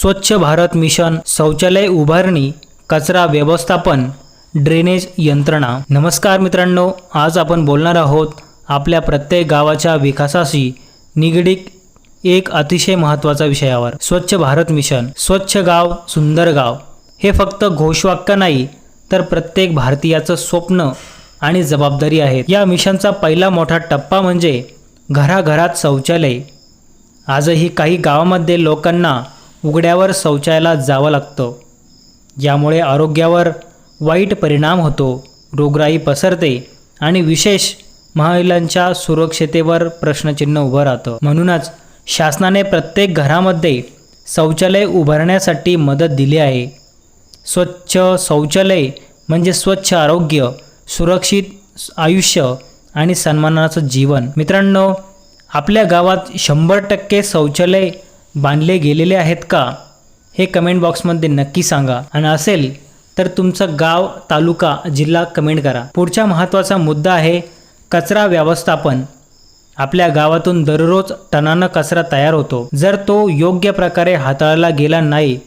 स्वच्छ भारत मिशन शौचालय उभारणी कचरा व्यवस्थापन ड्रेनेज यंत्रणा. नमस्कार मित्रांनो आज आपण बोलणार आहोत आपल्या प्रत्येक गावाच्या विकासाशी निगडीत एक अतिशय महत्त्वाचा विषयावर. स्वच्छ भारत मिशन स्वच्छ गाव सुंदर गाव हे फक्त घोषवाक्य नाही तर प्रत्येक भारतीयाचं स्वप्न आणि जबाबदारी आहे या मिशनचा पहिला मोठा टप्पा म्हणजे घराघरात शौचालय. आजही काही गावामध्ये लोकांना उघड्यावर शौचायला जावं लागतं. यामुळे आरोग्यावर वाईट परिणाम होतो. रोगराई पसरते आणि विशेष महिलांच्या सुरक्षितेवर प्रश्नचिन्ह उभं राहतं. म्हणूनच शासनाने प्रत्येक घरामध्ये शौचालय उभारण्यासाठी मदत दिली आहे. स्वच्छ शौचालय म्हणजे स्वच्छ आरोग्य सुरक्षित आयुष्य आणि सन्मानाचं जीवन. मित्रांनो आपल्या गावात शंभर टक्के शौचालय बांधले गेलेले आहेत का? हे कमेंट बॉक्समध्ये नक्की सांगा. आणि असेल तर तुमचं गाव तालुका जिल्हा कमेंट करा. पुढचा महत्त्वाचा मुद्दा आहे कचरा व्यवस्थापन. आपल्या गावातून दररोज टनानं कचरा तयार होतो. जर तो योग्य प्रकारे हाताळला गेला नाही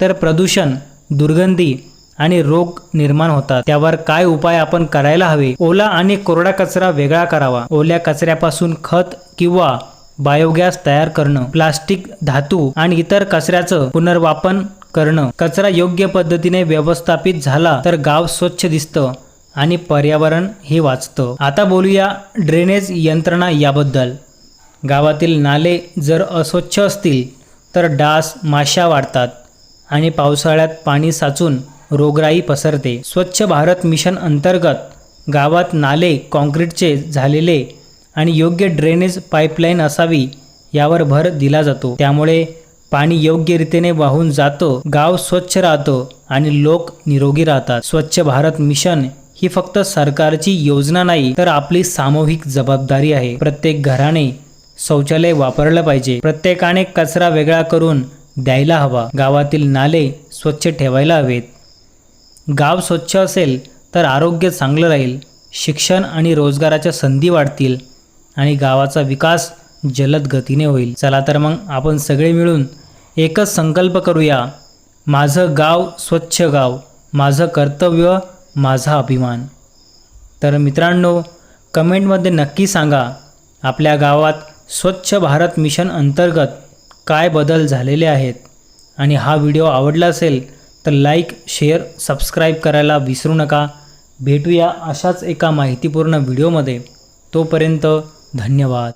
तर प्रदूषण दुर्गंधी आणि रोग निर्माण होतात. त्यावर काय उपाय आपण करायला हवे? ओला आणि कोरडा कचरा वेगळा करावा. ओल्या कचऱ्यापासून खत किंवा बायोगॅस तयार करणं प्लास्टिक धातू आणि इतर कचऱ्याचं पुनर्वापन करणं. कचरा योग्य पद्धतीने व्यवस्थापित झाला तर गाव स्वच्छ दिसतं आणि पर्यावरण हे वाचतं. आता बोलूया ड्रेनेज यंत्रणा याबद्दल. गावातील नाले जर अस्वच्छ असतील तर डास माशा वाढतात आणि पावसाळ्यात पाणी साचून रोगराई पसरते. स्वच्छ भारत मिशन अंतर्गत गावात नाले कॉन्क्रीटचे झालेले आणि योग्य ड्रेनेज पाईपलाईन असावी यावर भर दिला जातो. त्यामुळे पाणी योग्य रीतीने वाहून जातो गाव स्वच्छ राहतो आणि लोक निरोगी राहतात. स्वच्छ भारत मिशन ही फक्त सरकारची योजना नाही तर आपली सामूहिक जबाबदारी आहे. प्रत्येक घराने शौचालय वापरलं पाहिजे. प्रत्येकाने कचरा वेगळा करून द्यायला हवा. गावातील नाले स्वच्छ ठेवायला हवेत. गाव स्वच्छ असेल तर आरोग्य चांगलं राहील. शिक्षण आणि रोजगाराच्या संधी वाढतील. आणि गावाचा विकास जलद गतीने होईल. चला तर मग आपण सगळे मिळून एकच संकल्प करूया. माझं गाव स्वच्छ गाव माझं कर्तव्य माझा अभिमान. तर मित्रांनो कमेंटमध्ये नक्की सांगा आपल्या गावात स्वच्छ भारत मिशन अंतर्गत काय बदल झालेले आहेत? आणि हा व्हिडिओ आवडला असेल तर लाईक शेअर सबस्क्राईब करायला विसरू नका. भेटूया अशाच एका माहितीपूर्ण व्हिडिओमध्ये. तोपर्यंत धन्यवाद.